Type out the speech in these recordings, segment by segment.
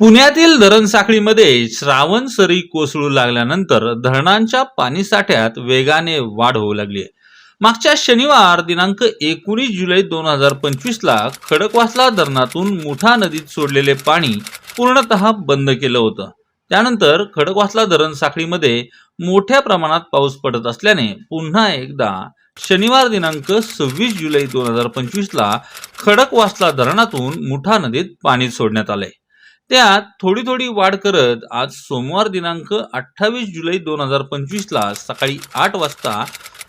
पुण्यातील धरण साखळीमध्ये श्रावण सरी कोसळू लागल्यानंतर धरणांच्या पाणी साठ्यात वेगाने वाढ होऊ लागली आहे. मागच्या शनिवार दिनांक एकोणीस जुलै दोन हजार पंचवीसला खडकवासला धरणातून मुठा नदीत सोडलेले पाणी पूर्णतः बंद केलं होतं. त्यानंतर खडकवासला धरण साखळीमध्ये मोठ्या प्रमाणात पाऊस पडत असल्याने पुन्हा एकदा शनिवार दिनांक सव्वीस जुलै दोन हजार पंचवीसला खडकवासला धरणातून मुठा नदीत पाणी सोडण्यात आले त्यात थोडी थोडी वाढ करत आज सोमवार दिनांक अठ्ठावीस जुलै दोन हजार पंचवीसला सकाळी आठ वाजता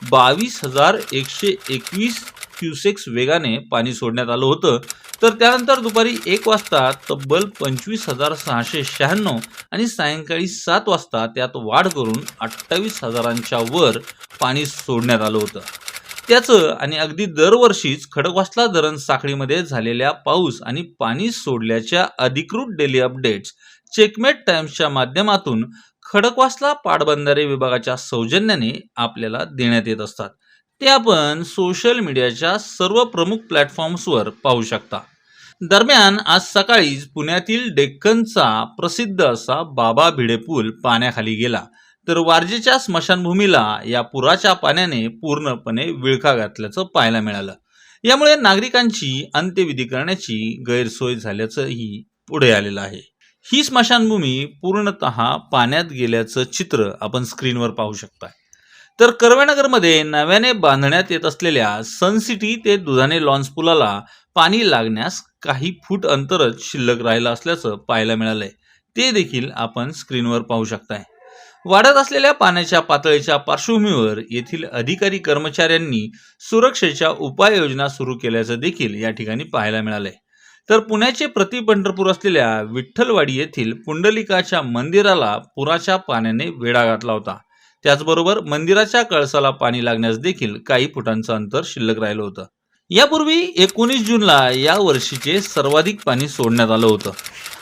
बावीस हजार एकशे एकवीस क्युसेक्स वेगाने पाणी सोडण्यात आलं होतं. तर त्यानंतर दुपारी एक वाजता तब्बल पंचवीस हजार सहाशे शहाण्णव आणि सायंकाळी सात वाजता त्यात वाढ करून अठ्ठावीस हजारांच्या वर पाणी सोडण्यात आलं होतं. त्याचं आणि अगदी दरवर्षीच खडकवासला धरण साखळीमध्ये झालेल्या पाऊस आणि पाणी सोडल्याच्या अधिकृत डेली अपडेट्स चेकमेट टाइम्सच्या माध्यमातून खडकवासला पाटबंधारे विभागाच्या सौजन्याने आपल्याला देण्यात येत असतात. ते आपण सोशल मीडियाच्या सर्व प्रमुख प्लॅटफॉर्म्सवर पाहू शकता. दरम्यान आज सकाळीच पुण्यातील डेक्कनचा प्रसिद्ध असा बाबा भिडे पूल पाण्याखाली गेला. तर वारजेच्या स्मशानभूमीला या पुराच्या पाण्याने पूर्णपणे विळखा घातल्याचं पाहायला मिळालं. यामुळे नागरिकांची अंत्यविधी करण्याची गैरसोय झाल्याचंही पुढे आलेलं आहे. ही स्मशानभूमी पूर्णतः पाण्यात गेल्याचं चित्र आपण स्क्रीनवर पाहू शकता. तर कर्वेनगरमध्ये नव्याने बांधण्यात येत असलेल्या सन सिटी ते दुधाने लॉन्स पुलाला पाणी लागण्यास काही फूट अंतरच शिल्लक राहिलं असल्याचं पाहायला मिळालंय. ते देखील आपण स्क्रीनवर पाहू शकताय. वाढत असलेल्या पाण्याच्या पातळीच्या पार्श्वभूमीवर येथील अधिकारी कर्मचाऱ्यांनी सुरक्षेच्या उपाययोजना सुरू केल्याचं देखील या ठिकाणी पाहायला मिळालंय. तर पुण्याचे प्रति पंढरपूर असलेल्या विठ्ठलवाडी येथील पुंडलिकाच्या मंदिराला पुराच्या पाण्याने वेढा घातला होता. त्याचबरोबर मंदिराच्या कळसाला पाणी लागण्यास देखील काही फुटांचं अंतर शिल्लक राहिलं होतं. यापूर्वी एकोणीस जूनला या वर्षीचे सर्वाधिक पाणी सोडण्यात आलं होतं.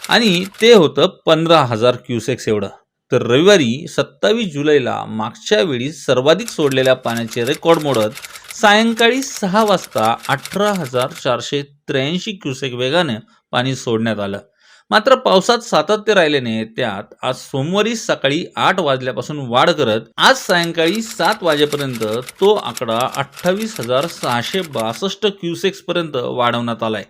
आणि ते होतं पंधरा हजार क्युसेक्स एवढं. तर रविवारी सत्तावीस जुलैला मागच्या वेळी सर्वाधिक सोडलेल्या पाण्याचे रेकॉर्ड मोडत सायंकाळी सहा वाजता अठरा हजार चारशे त्र्याऐंशी क्युसेक वेगाने पाणी सोडण्यात आलं. मात्र पावसात सातत्य राहिल्याने त्यात आज सोमवारी सकाळी आठ वाजल्यापासून वाढ करत आज सायंकाळी सात वाजेपर्यंत तो आकडा अठ्ठावीस हजार सहाशे बासष्ट क्युसेक्स पर्यंत वाढवण्यात आलाय.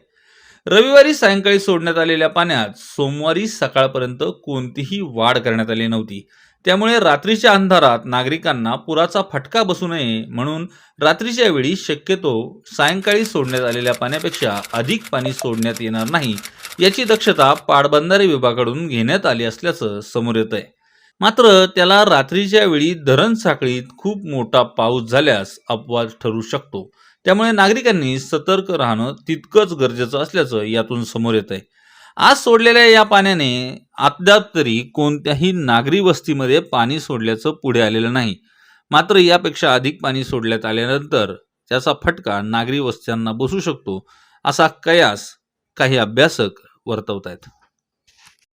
रविवारी सायंकाळी सोडण्यात आलेल्या पाण्यात सोमवारी सकाळपर्यंत कोणतीही वाढ करण्यात आली नव्हती. त्यामुळे रात्रीच्या अंधारात नागरिकांना पुराचा फटका बसू नये म्हणून रात्रीच्या वेळी शक्यतो सायंकाळी सोडण्यात आलेल्या पाण्यापेक्षा अधिक पाणी सोडण्यात येणार नाही याची दक्षता पाटबंधारे विभागाकडून घेण्यात आली असल्याचं समोर येत आहे मात्र त्याला रात्रीच्या वेळी धरण साखळीत खूप मोठा पाऊस झाल्यास अपवाद ठरू शकतो. त्यामुळे नागरिकांनी सतर्क राहणं तितकंच गरजेचं असल्याचं यातून समोर येत आहे आज सोडलेल्या या पाण्याने अद्याप तरी कोणत्याही नागरी वस्तीमध्ये पाणी सोडल्याचं पुढे आलेलं नाही. मात्र यापेक्षा अधिक पाणी सोडण्यात आल्यानंतर त्याचा फटका नागरी वस्त्यांना बसू शकतो असा कयास काही अभ्यासक वर्तवत आहेत